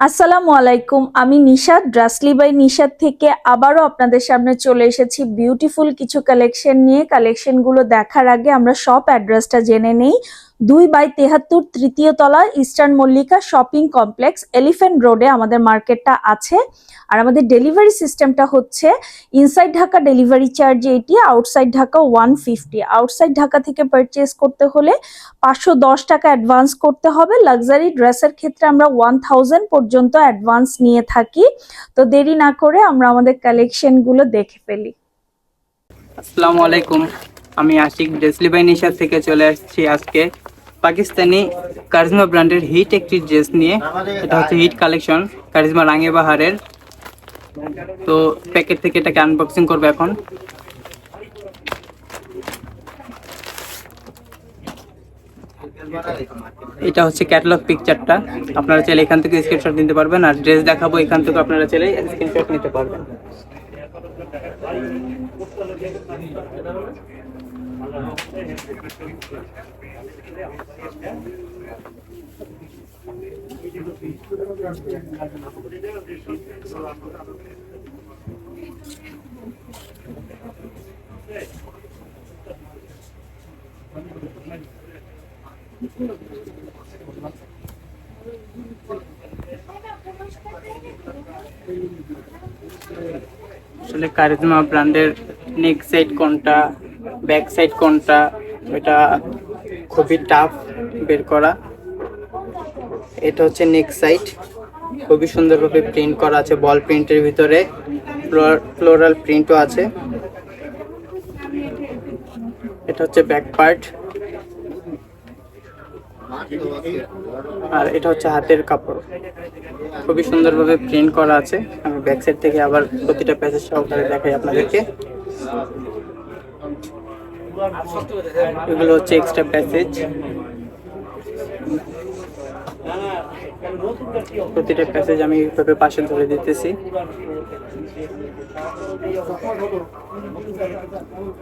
আসসালামু আলাইকুম, আমি নিশাদ ড্রাসলি বাই নিশাদ থেকে আবারও আপনাদের সামনে চলে এসেছি বিউটিফুল কিছু কালেকশন নিয়ে। কালেকশনগুলো দেখার আগে আমরা সব অ্যাড্রেসটা জেনে নেই। দুই বাই তেহাত্তর তৃতীয় তলা eastern Mallika shopping complex elephant রোডে আমাদের মার্কেটটা আছে। আর আমাদের ডেলিভারি সিস্টেমটা হচ্ছে inside Dhaka delivery charge eighty, outside Dhaka one fifty. Outside Dhaka থেকে পারচেস করতে হলে পাঁচশো দশ টাকা অ্যাডভান্স করতে হবে। লাক্সারি ড্রেসের ক্ষেত্রে আমরা ওয়ান থাউজেন্ড পর্যন্ত অ্যাডভান্স নিয়ে থাকি। তো দেরি না করে আমরা আমাদের কালেকশনগুলো দেখে ফেলি। আসসালামু আলাইকুম। আমি আশিক ড্রেসলি বাই নিশা থেকে চলে আসছি আজকে। পাকিস্তানি কারিজমা ব্র্যান্ডের হিট একটি ড্রেস নিয়ে, এটা হচ্ছে হিট কালেকশন কারিজমা রাঙে বাহারের তো প্যাকেট থেকে এটাকে আনবক্সিং করব এখন। এটা হচ্ছে ক্যাটালগ পিকচারটা আপনারা চাইলে এখান থেকে স্ক্রিনশট নিতে পারবেন, আর ড্রেস দেখাবো এখান থেকে আপনারা চাইলে স্ক্রিনশট নিতে পারবেন। আসলে কারিজমা ব্র্যান্ডের নেক কোনটা? ব্যাক সাইড কোনটা এটা খুবই টাফ বের করা। এটা হচ্ছে নেক সাইড খুবই সুন্দরভাবে প্রিন্ট করা আছে বল প্রিন্টের ভিতরে। ফ্লোরাল প্রিন্টও আছে। এটা হচ্ছে ব্যাক পার্ট আর এটা হচ্ছে হাতের কাপড়। খুবই সুন্দরভাবে প্রিন্ট করা আছে। আমি ব্যাক সাইড থেকে আবার প্রতিটা প্যাসেজ সহকারে দেখাই আপনাদেরকে। এগুলো হচ্ছে এক্সট্রা প্যাসেজ প্রতিটা প্যাসেজ আমি এইভাবে পাশে ধরে দিতেছি।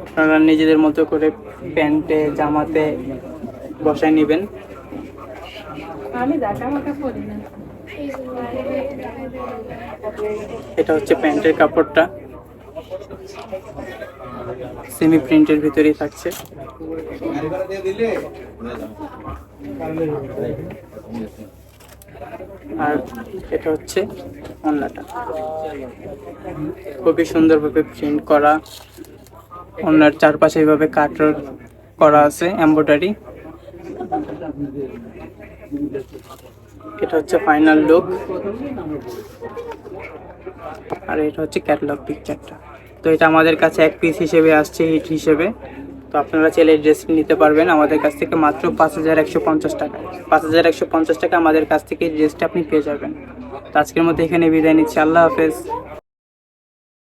আপনারা নিজেদের মতো করে প্যান্টে জামাতে বসায় নেবেন। এটা হচ্ছে প্যান্টের কাপড়টা। সেমি প্রিন্টের ভিতরেই থাকছে। আর এটা হচ্ছে অন্যটা। খুবই সুন্দরভাবে প্রিন্ট করা। অন্যার চারপাশে এইভাবে কাটার করা আছে এম্ব্রয়ডারি এটা হচ্ছে ফাইনাল লুক আর এটা হচ্ছে ক্যাটালগ পিকচারটা তো এটা আমাদের কাছে এক পিস হিসেবে আসছে হিট হিসেবে। তো আপনারা চাইলে ড্রেস নিতে পারবেন। আমাদের কাছ থেকে মাত্র পাঁচ হাজার একশো পঞ্চাশ টাকা। পাঁচ হাজার একশো পঞ্চাশ টাকা আমাদের কাছ থেকে এই ড্রেসটা আপনি পেয়ে যাবেন। তো আজকের মধ্যে এখানে বিদায় নিচ্ছি। আল্লাহ হাফেজ।